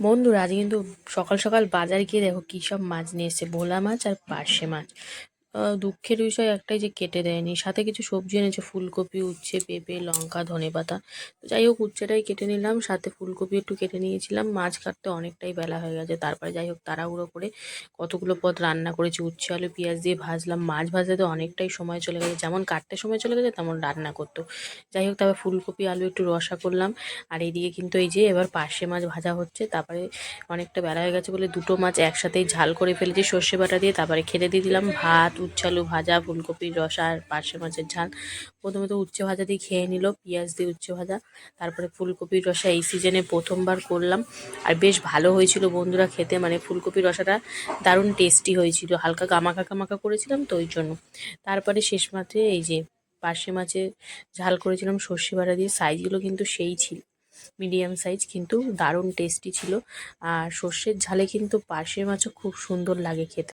বন্ধুরা, আজ কিন্তু সকাল সকাল বাজার গিয়ে দেখো কি সব মাছ নিয়ে এসেছে। ভোলা মাছ আর পার্শে মাছ। দুঃখের বিষয় একটাই যে কেটে দেয়নি। সাথে কিছু সবজি এনেছে, ফুলকপি, উচ্ছে, পেঁপে, লঙ্কা ধনেপাতা তো যাই হোক, উচ্ছেটাই কেটে নিলাম, সাথে ফুলকপি একটু কেটে নিয়েছিলাম। মাছ কাটতে অনেকটাই বেলা হয়ে গেছে। তারপরে যাই হোক, তাড়াহুড়ো করে কতগুলো পদ রান্না করেছি। উচ্ছে, আলু, পেঁয়াজ দিয়ে ভাজলাম। মাছ ভাজতে অনেকটাই সময় চলে গেছে। যেমন কাটতে সময় চলে গেছে, তেমন রান্না করতো। যাই হোক, তারপর ফুলকপি, আলু একটু রসা করলাম। আর এইদিকে কিন্তু এই যে এবার পার্শে মাছ ভাজা হচ্ছে। তারপরে অনেকটা বেলা হয়ে গেছে বলে দুটো মাছ একসাথেই ঝাল করে ফেলেছি। সর্ষে বাটা দিয়ে তারপরে খেতে দিয়ে দিলাম। ভাত উচ্ছালু ভাজা, ফুলকপির রসা আর পার্শে মাছের ঝাল। প্রথমে তো উচ্ছে ভাজা দিয়ে খেয়ে নিল, পেঁয়াজ দিয়ে উচ্ছে ভাজা, তারপরে ফুলকপির রসা এই সিজনে প্রথমবার করলাম। আর বেশ ভালো হয়েছিল বন্ধুরা খেতে মানে ফুলকপির রসাটা দারুণ টেস্টি হয়েছিল। হালকা গামাকা গামাকা করেছিলাম তো ওই জন্য। তারপরে শেষ মাত্রে এই যে পার্শে মাছের ঝাল করেছিলাম, সর্ষে বাটা দিয়ে সাইজগুলো কিন্তু সেই ছিল। মিডিয়াম সাইজ কিন্তু দারুণ টেস্টি ছিল। আর সর্ষের ঝালে কিন্তু পার্শে মাছও খুব সুন্দর লাগে খেতে।